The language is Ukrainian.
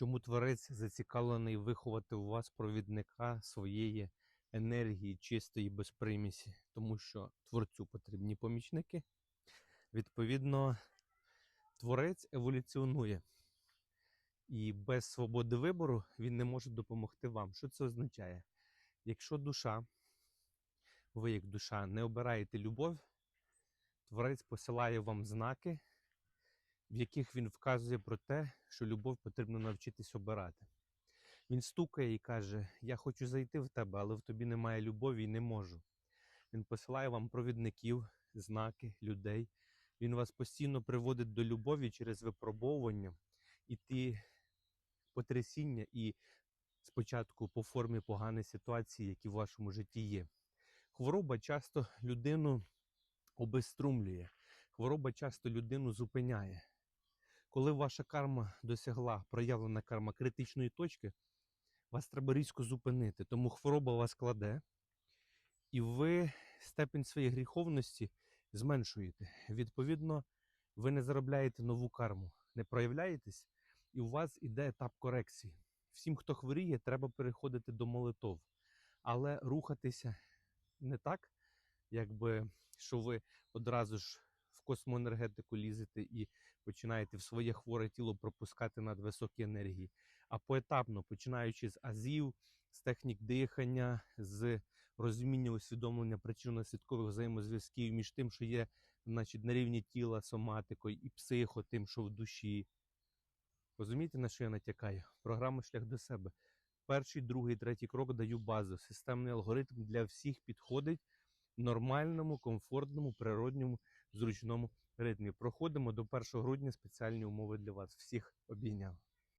Чому творець зацікавлений виховати у вас провідника своєї енергії чистої без примісі? Тому що творцю потрібні помічники. Відповідно, творець еволюціонує. І без свободи вибору він не може допомогти вам. Що це означає? Якщо душа, ви як душа, не обираєте любов, творець посилає вам знаки, в яких він вказує про те, що любов потрібно навчитись обирати. Він стукає і каже: Я хочу зайти в тебе, але в тобі немає любові і не можу. Він посилає вам провідників, знаки, людей. Він вас постійно приводить до любові через випробовування і ті потрясіння, і спочатку по формі поганої ситуації, які в вашому житті є. Хвороба часто людину обеструмлює, хвороба часто людину зупиняє. Коли ваша карма досягла проявлена карма критичної точки, вас треба різко зупинити. Тому хвороба вас кладе, і ви степень своєї гріховності зменшуєте. Відповідно, ви не заробляєте нову карму, не проявляєтесь, і у вас іде етап корекції. Всім, хто хворіє, треба переходити до молитов, але рухатися не так, якби що ви одразу ж космоенергетику лізете і починаєте в своє хворе тіло пропускати надвисокі енергії, а поетапно, починаючи з азів, з технік дихання, з розуміння усвідомлення причинно-слідкових взаємозв'язків між тим, що є значить, на рівні тіла соматикою і психо, тим, що в душі. Розумієте, на що я натякаю? Програма шлях до себе. Перший, другий, третій крок даю базу. Системний алгоритм для всіх підходить нормальному, комфортному, природньому, зручному ритмі. Проходимо до 1 грудня спеціальні умови для вас. Всіх обійняв.